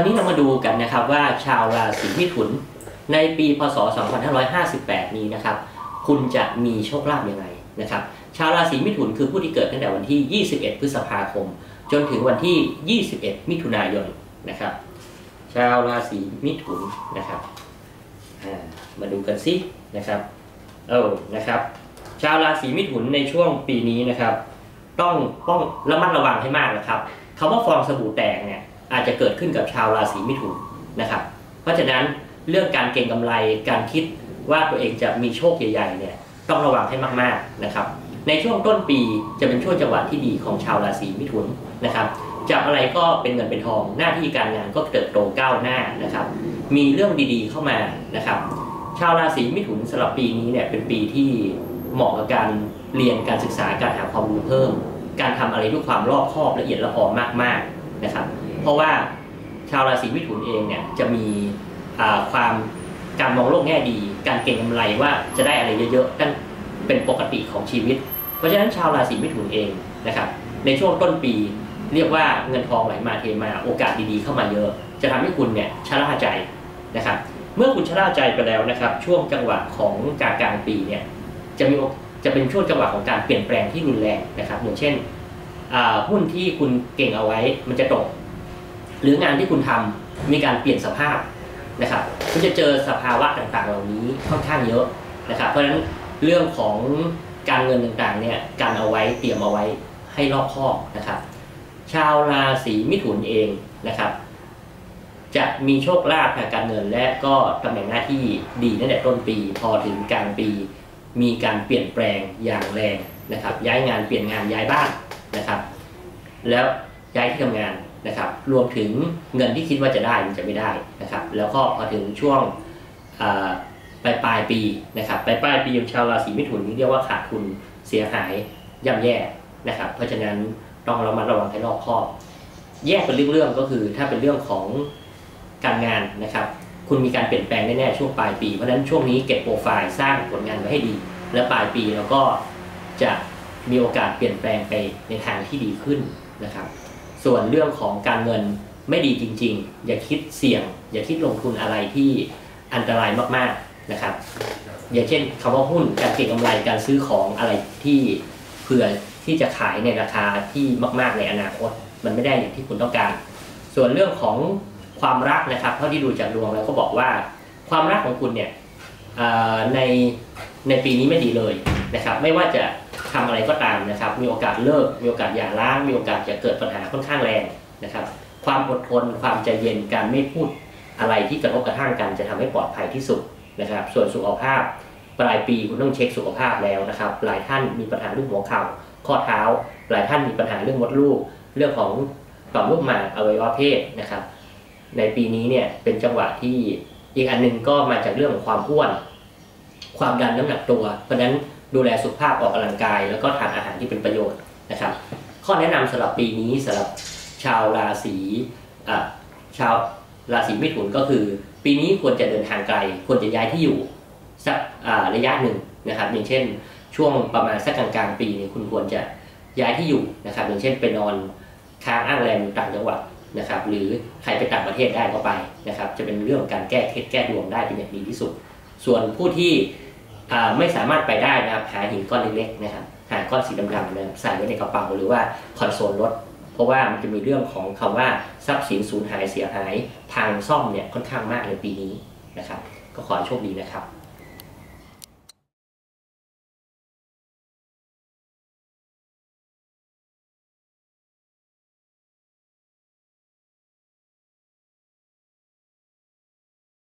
ราวนี้เรามาดูกันนะครับว่าชาวราศีมิถุนในปีพศ 2558 นี้นะครับ คุณจะมีโชคลาภยังไงนะครับ ชาวราศีมิถุนคือผู้ที่เกิดตั้งแต่วันที่ 21 พฤษภาคม จนถึงวันที่ 21 มิถุนายนนะครับ ชาวราศีมิถุนนะครับมาดูกันสินะครับเออนะครับ ชาวราศีมิถุนในช่วงปีนี้นะครับ ต้องต้องระมัดระวังให้มากนะครับคำว่าฟองสบู่แตกเนี่ย อาจจะเกิดขึ้นกับชาวราศีมิถุนนะครับ เพราะฉะนั้นเรื่องการเก็งกำไรการคิดว่าตัวเองจะมีโชคใหญ่ๆเนี่ยต้องระวังให้มากๆนะครับ ในช่วงต้นปีจะเป็นช่วงจังหวะที่ดีของชาวราศีมิถุนนะครับจับอะไรก็เป็นเงินเป็นทองหน้าที่การงานก็เติบโตก้าวหน้านะครับ มีเรื่องดีๆเข้ามานะครับ ชาวราศีมิถุนสำหรับปีนี้เนี่ยเป็นปีที่เหมาะกับการเรียนการศึกษาการหาความรู้เพิ่ม การทำอะไรด้วยความรอบคอบละเอียดละออมากๆ นะครับ เพราะว่าชาวราศีมิถุนเองเนี่ยจะมีความการมองโลกแง่ดี การเก็งกำไรว่าจะได้อะไรเยอะๆนั่นเป็นปกติของชีวิต เพราะฉะนั้นชาวราศีมิถุนเองนะครับ ในช่วงต้นปีเรียกว่าเงินทองไหลมาเทมาโอกาสดีๆเข้ามาเยอะ จะทำให้คุณเนี่ยชะล่าใจนะครับ เมื่อคุณชะล่าใจไปแล้วนะครับ ช่วงจังหวะของกลางกลางปีเนี่ยจะมีจะเป็นช่วงจังหวะของการเปลี่ยนแปลงที่รุนแรงนะครับอย่างเช่น หุ้นที่คุณเก่งเอาไว้มันจะตก หรืองานที่คุณทำมีการเปลี่ยนสภาพนะครับคุณจะเจอสภาวะต่างๆ เหล่านี้ค่อนข้างเยอะนะครับ เพราะฉะนั้นเรื่องของการเงินต่างๆเนี่ยการเอาไว้เตรียมเอาไว้ให้รอบคอบนะครับ ชาวราศีมิถุนเองนะครับ จะมีโชคลาภทางการเงินและก็ตำแหน่งหน้าที่ดีตั้งแต่ต้นปี พอถึงกลางปี มีการเปลี่ยนแปลงอย่างแรงนะครับ ย้ายงานเปลี่ยนงานย้ายบ้าน นะครับ แล้วย้ายที่ทำงานนะครับ รวมถึงเงินที่คิดว่าจะได้มันจะไม่ได้นะครับ แล้วก็พอถึงช่วงปลายปลายปีนะครับปลายปลายปีของชาวราศีมิถุนนี่เรียกว่าขาดทุนเสียหายย่ำแย่นะครับ เพราะฉะนั้นต้องระมัดระวังให้รอบคอบแยกเป็นเรื่องๆก็คือถ้าเป็นเรื่องของการงานนะครับ คุณมีการเปลี่ยนแปลงแน่ๆช่วงปลายปีเพราะฉะนั้นช่วงนี้เก็บโปรไฟล์สร้างผลงานไว้ให้ดี แล้วปลายปีเราก็จะ มีโอกาสเปลี่ยนแปลงไปในทางที่ดีขึ้นนะครับ ส่วนเรื่องของการเงินไม่ดีจริง ๆ อย่าคิดเสี่ยง อย่าคิดลงทุนอะไรที่อันตรายมากๆนะครับ อย่างเช่นคำว่าหุ้นการเก็งกำไรการซื้อของอะไรที่เผื่อที่จะขายในราคาที่มากๆในอนาคต มันไม่ได้อย่างที่คุณต้องการ ส่วนเรื่องของความรักนะครับเท่าที่ดูจากดวงแล้วก็บอกว่าความรักของคุณเนี่ยในในปีนี้ไม่ดีเลยนะครับ ไม่ว่าจะ ทำอะไรก็ตามนะครับ มีโอกาสเลิก มีโอกาสหย่าร้าง มีโอกาสจะเกิดปัญหาค่อนข้างแรงนะครับ ความอดทน ความใจเย็น การไม่พูดอะไรที่กระทบกระทั่งกันจะทำให้ปลอดภัยที่สุดนะครับ ส่วนสุขภาพ ปลายปีคุณต้องเช็คสุขภาพแล้วนะครับ หลายท่านมีปัญหาเรื่องหัวเข่า ข้อเท้า หลายท่านมีปัญหาเรื่องมดลูก เรื่องของต่อมลูกหมากอวัยวะเพศนะครับ ในปีนี้เนี่ยเป็นจังหวะที่อีกอันหนึงก็มาจากเรื่องของความอ้วน ความดันน้ำหนักตัว เพราะฉะนั้น ดูแลสุขภาพออกกำลังกาย แล้วก็ทานอาหารที่เป็นประโยชน์นะครับ ข้อแนะนำสำหรับปีนี้สำหรับชาวราศีชาวราศีมิถุนก็คือ ปีนี้ควรจะเดินทางไกล ควรจะย้ายที่อยู่สักระยะหนึ่งนะครับ อย่างเช่น ช่วงประมาณสักกลางๆปีเนี่ยคุณควรจะย้ายที่อยู่นะครับ อย่างเช่นไปนอนค้างอ้างแรมต่างจังหวัดนะครับ หรือใครไปต่างประเทศได้ก็ไปนะครับ จะเป็นเรื่องการแก้เคล็ดแก้ดวงได้เป็นอย่างดีที่สุด ส่วนผู้ที่ ไม่สามารถไปได้นะครับหาหินก้อนเล็กๆนะครับหาก้อนสีดำๆนะครับใส่ไว้ในกระเป๋าหรือว่าคอนโซลรถ เพราะว่ามันจะมีเรื่องของคำว่าทรัพย์สินสูญหายเสียหายทางซ่อมเนี่ยค่อนข้างมากในปีนี้นะครับ ก็ขอโชคดีนะครับ